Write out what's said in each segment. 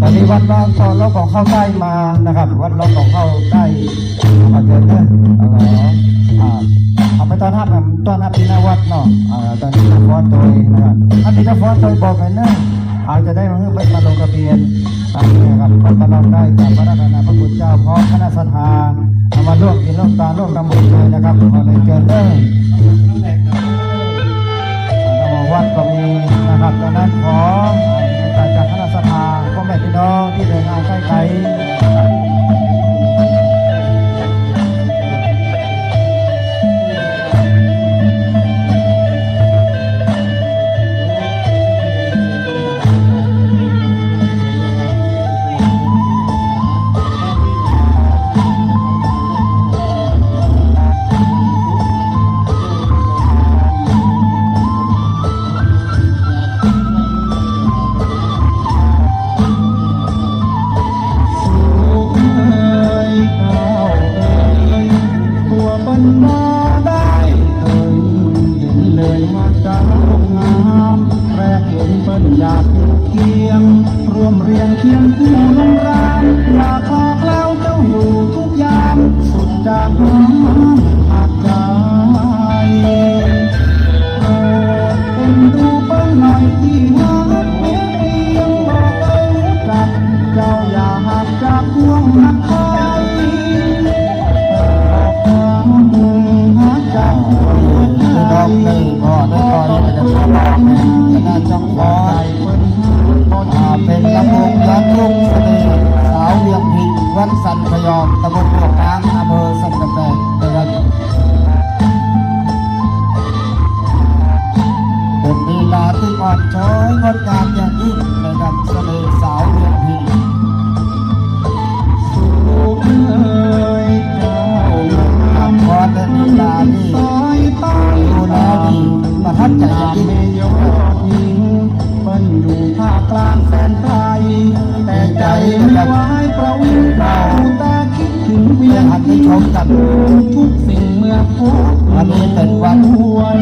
ตอนนี้วัดเราก็เราก็เข้าใกล้มานะครับ วัดเราก็เข้าใกล้มาเกินเด้อเอาละอ่าเอาไปตอนทับนะตอนทับที่หน้าวัดเนาะตอนนี้จะฟ้อนตัวเองนะครับอันนี้จะฟ้อนตัวบอกกันเนอะอาจจะได้มาเพื่อไปมาลงทะเบียนตามนี้นะครับก็ตลอดได้จากพระราชนาพระพุทธเจ้าพร้อมคณะสัทธาเอามาร่วมกินร่วมตาร่วมทำบุญเลยนะครับขอเลยเกินเด้อ เคียงคู่ลงรานอยากพากแล้วเจ้าอยู่ทุกยามสุดจากน้ำหักใจโปรดเป็นดูเปิ้ลหน่อยที่วัดเพียงเพียงบอกเลยรู้จักเจ้าอย่าหักจากพวงนักคอยบอกความหักจากหัวใจดอกหนึ่งก็ได้คอยจะทำแบบคณะจังหวัดเป็นลำ วงย้อนลุงเสน่ห์สาวเวียงพิงวัดสันพยอมตำบลพวกช้างอำเภอสันกำแพงนะครับเป็นลีลาที่อ่อนช้อยงดงามอย่างยิ่งในดับเสน่ห์สาวเมืองพีสูงเอ่ยเจ้าคำพรและลีลานี่ดูแล้วดีประทับใจอย่างยิ่ง เปิ้นอยู่ภาคกลางแสนไกลแต่ใจไม่ไหวประวิงเบาแต่คิดถึงเวียงหันไปชมกันทุกสิ่งเมื่อพบวันนี้เป็นวันหวัน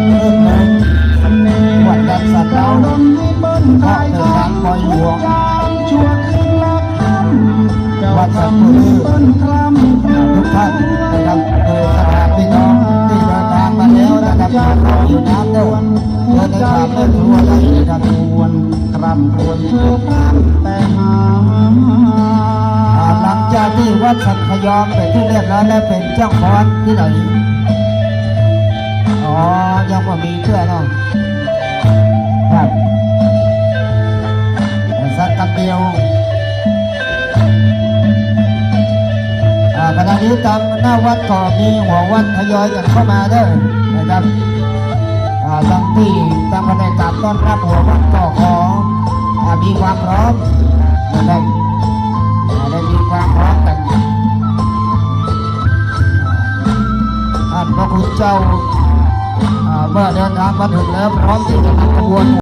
วันดับสัตว์เราดำให้เบิ้ลไทยทางคอยหวงชั่วคืนละคำวัดสัตว์มือต้นคำทุกท่าน รำควรเพื่อพรำแต่หาหลังจากที่วัดสันขยอมเป็นที่เรียบร้อยแล้วเป็นเจ้าคอนที่ไหนอ๋อ ยังว่ามีเชื่อเนาะครับสักกันเดียวขณะนี้ตามหน้าวัดก็มีหัววัดทยอยกันเข้ามาเด้อนะครับอ่าทั้งที่ตามบรรยากาศต้อนรับหัววัดก็ขอ ท่านพระคุณเจ้าอ่าเมื่อเดินทางมาถึงแล้วพร้อมที่จะนำขบวน